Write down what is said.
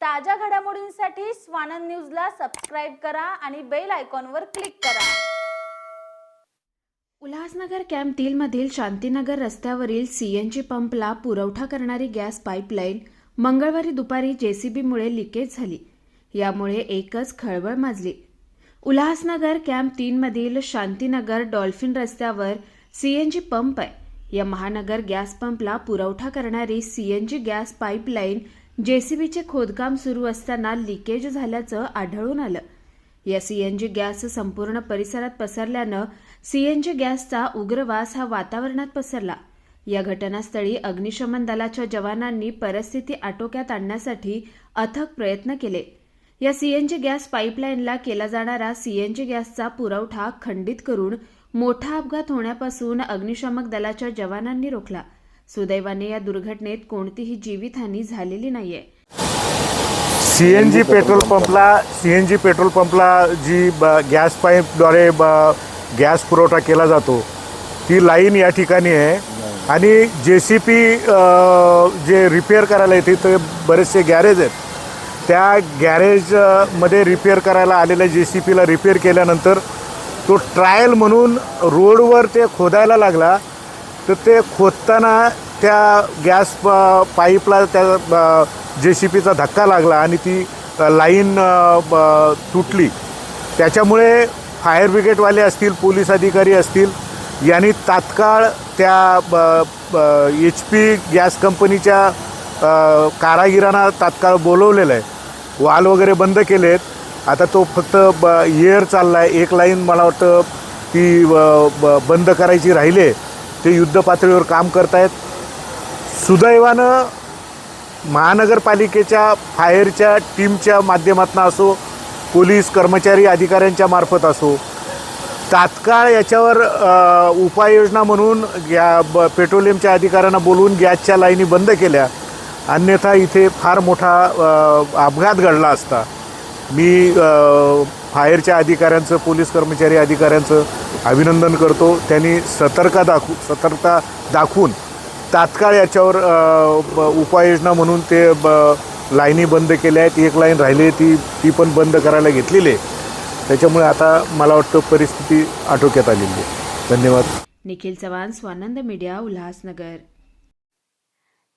ताज्या घडामोडींसाठी स्वानंद न्यूजला सबस्क्राईब करा आणि बेल आयकॉनवर क्लिक करा. उल्हासनगर कॅम्प तीलमधील शांतीनगर रस्त्यावरील सीएनजी पंपला पुरवठा करणारी गॅस पाईपलाईन मंगळवारी दुपारी जेसीबीमुळे लिकेज झाली. यामुळे एकच खळबळ माजली. उल्हासनगर कॅम्प तीनमधील शांतीनगर डॉल्फिन रस्त्यावर सीएनजी पंप आहे. या महानगर गॅस पंपला पुरवठा करणारी सीएनजी गॅस पाईपलाईन जेसीबीचे खोदकाम सुरू असताना लिकेज झाल्याचं आढळून आलं. या सीएनजी गॅस संपूर्ण परिसरात पसरल्यानं सीएनजी गॅसचा उग्रवास हा वातावरणात पसरला. या घटनास्थळी अग्निशमन दलाच्या जवानांनी परिस्थिती आटोक्यात आणण्यासाठी अथक प्रयत्न केले. या सीएनजी गॅस पाईपलाईनला केला जाणारा सीएनजी गॅसचा पुरवठा खंडित करून मोठा अपघात होण्यापासून अग्निशामक दलाच्या जवानांनी रोखला. सुदैवाने या दुर्घटनेत कोणतीही जीवितहानी झालेली नाहीये. सी एन जी पेट्रोल पंपला सी एन जी पेट्रोल पंपला जी ब गॅस पाईपद्वारे ब गॅस पुरवठा केला जातो ती लाईन या ठिकाणी आहे. आणि जे सी पी जे रिपेअर करायला येते ते बरेचसे गॅरेज आहेत. त्या गॅरेजमध्ये रिपेअर करायला आलेल्या जे सी पीला रिपेअर केल्यानंतर तो ट्रायल म्हणून रोडवर ते खोदायला लागला. तर ते खोदताना त्या गॅस प- पाईपला त्या जे सी पीचा धक्का लागला आणि ती लाईन ब- तुटली. त्याच्यामुळे फायर ब्रिगेडवाले असतील पोलीस अधिकारी असतील यांनी तात्काळ त्या एच पी गॅस कंपनीच्या कारागिरांना तात्काळ बोलवलेलं आहे. वाल वगैरे बंद केलेत. आता तो फक्त ब एअर चालला आहे एक लाईन मला वाटतं ती ब बंद करायची राहिली आहे. ते युद्ध पातळीवर काम करतायत. सुदैवानं महानगरपालिकेच्या फायरच्या टीमच्या माध्यमातून असो पोलीस कर्मचारी अधिकाऱ्यांच्या मार्फत असो तात्काळ याच्यावर उपाययोजना म्हणून गॅ ब पेट्रोलियमच्या अधिकाऱ्यांना बोलवून गॅसच्या लाईनी बंद केल्या. अन्यथा इथे फार मोठा अपघात घडला असता. मी फायरच्या अधिकाऱ्यांचं पोलीस कर्मचारी अधिकाऱ्यांचं अभिनंदन करतो. त्यांनी सतर्कता दाखवू सतर्कता दाखवून तात्काळ याच्यावर उपाययोजना म्हणून ते ब लाईनी बंद केल्या आहेत. एक लाईन राहिली आहे ती ती पण बंद करायला घेतलेली आहे. त्याच्यामुळे आता मला वाटतं परिस्थिती आटोक्यात आलेली आहे. धन्यवाद. निखिल चव्हाण स्वानंद मीडिया उल्हासनगर.